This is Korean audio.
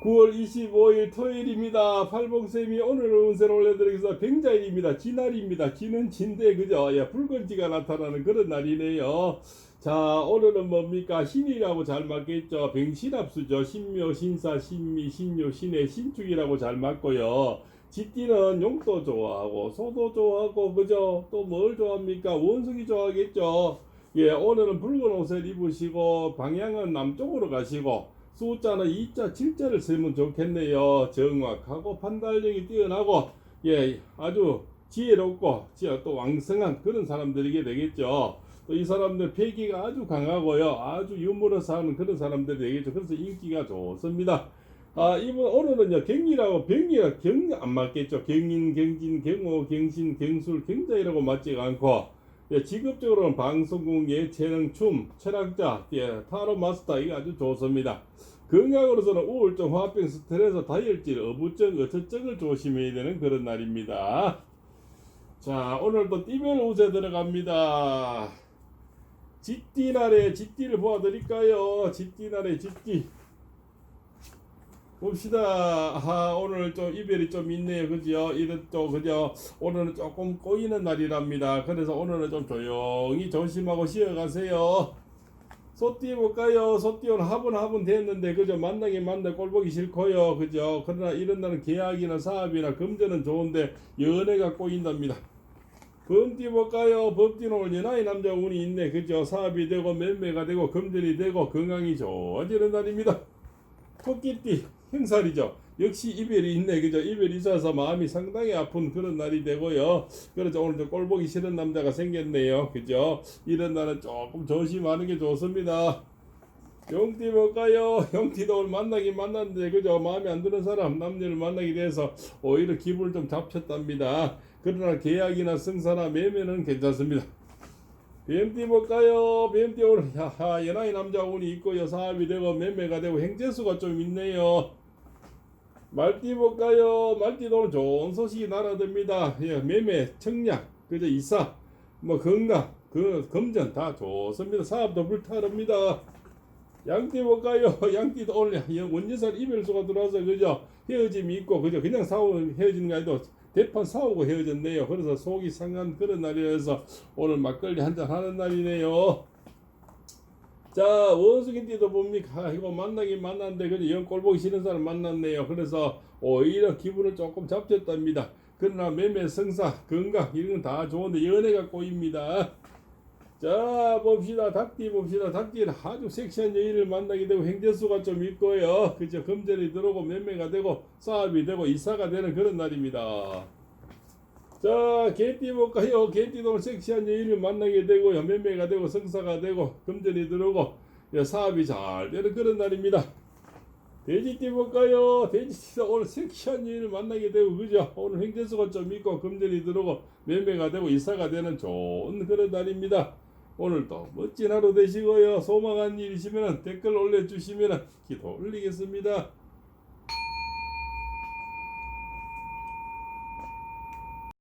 9월 25일 토요일입니다. 팔봉쌤이 오늘 운세를 올려드리겠습니다. 병자일입니다. 지날입니다. 지는 진대 그죠? 예, 붉은지가 나타나는 그런 날이네요. 자, 오늘은 뭡니까? 신이라고 잘 맞겠죠? 병신합수죠. 신묘, 신사, 신미, 신유, 신의 신축이라고 잘 맞고요. 지띠는 용도 좋아하고, 소도 좋아하고, 그죠? 또 뭘 좋아합니까? 원숭이 좋아하겠죠? 예, 오늘은 붉은 옷을 입으시고, 방향은 남쪽으로 가시고, 숫자는 2자, 7자를 쓰면 좋겠네요. 정확하고 판단력이 뛰어나고, 예, 아주 지혜롭고, 지혜 또 왕성한 그런 사람들이게 되겠죠. 또 이 사람들 패기가 아주 강하고요. 아주 유머러스한 그런 사람들이 되겠죠. 그래서 인기가 좋습니다. 아, 이분 오늘은요, 경리라고 병이라 경리 안 맞겠죠. 경인, 경진, 경호, 경신, 경술, 경자이라고 맞지가 않고, 예, 직업적으로는 방송국, 예체능, 춤, 철학자, 예, 타로 마스터 이거 아주 좋습니다. 건강으로서는 우울증, 화병, 스트레스, 다이어트, 어부증, 어처증을 조심해야 되는 그런 날입니다. 자, 오늘도 띠별 우세 들어갑니다. 쥐띠날에 쥐띠를 보아드릴까요? 쥐띠날에 쥐띠. 봅시다. 아, 오늘 좀 이별이 좀 있네요. 그죠? 이런 또, 그죠? 오늘은 조금 꼬이는 날이랍니다. 그래서 오늘은 좀 조용히 조심하고 쉬어가세요. 소띠 볼까요? 소띠 오늘 화분 화분 됐는데, 그죠? 만나긴 만나 꼴보기 싫고요. 그죠? 그러나 이런 날은 계약이나 사업이나 금전은 좋은데, 연애가 꼬인답니다. 범띠 볼까요? 범띠는 오늘 연하의 남자 운이 있네. 그죠? 사업이 되고, 매매가 되고, 금전이 되고, 건강이 좋아지는 날입니다. 토끼띠 행살이죠. 역시 이별이 있네, 그죠? 이별이 있어서 마음이 상당히 아픈 그런 날이 되고요. 그래서 오늘 저 꼴보기 싫은 남자가 생겼네요, 그죠? 이런 날은 조금 조심하는 게 좋습니다. 용띠 볼까요? 용띠도 오늘 만나긴 만났는데, 그죠? 마음에 안 드는 사람, 남녀를 만나게 돼서 오히려 기분을 좀 잡혔답니다. 그러나 계약이나 승사나 매매는 괜찮습니다. BMT 볼까요? BMT 오늘 하하 연하의 남자 운이 있고요 사업이 되고 매매가 되고 행재수가 좀 있네요. 말띠 볼까요? 말띠도 오늘 좋은 소식이 날아듭니다. 예, 매매, 청약, 그저 이사, 뭐 건강, 그 금전 다 좋습니다. 사업도 불타릅니다. 양띠 볼까요? 양띠도 오늘 원년살 이별수가 들어와서 그죠? 헤어짐이 있고 그죠? 그냥 싸우 헤어지는 게 아니고 대판 싸우고 헤어졌네요. 그래서 속이 상한 그런 날이라서 오늘 막걸리 한잔 하는 날이네요. 자, 원숭이띠도 뭡니까? 이거 만나긴 만났는데, 그냥 영 꼴보기 싫은 사람 만났네요. 그래서 오히려 기분을 조금 잡혔답니다. 그러나 매매, 성사, 건강, 이런 건 다 좋은데 연애가 꼬입니다. 자, 봅시다. 닭띠 봅시다. 닭띠는 아주 섹시한 여인을 만나게 되고 행재수가 좀 있고요. 그죠? 금전이 들어오고 매매가 되고 사업이 되고 이사가 되는 그런 날입니다. 자, 개띠 볼까요? 개띠도 섹시한 여인을 만나게 되고요. 매매가 되고 성사가 되고 금전이 들어오고 예, 사업이 잘 되는 그런 날입니다. 돼지띠 볼까요? 돼지띠도 오늘 섹시한 여인을 만나게 되고 그죠? 오늘 행재수가 좀 있고 금전이 들어오고 매매가 되고 이사가 되는 좋은 그런 날입니다. 오늘도 멋진 하루 되시고요. 소망한 일 있으면 댓글 올려주시면 기도 올리겠습니다.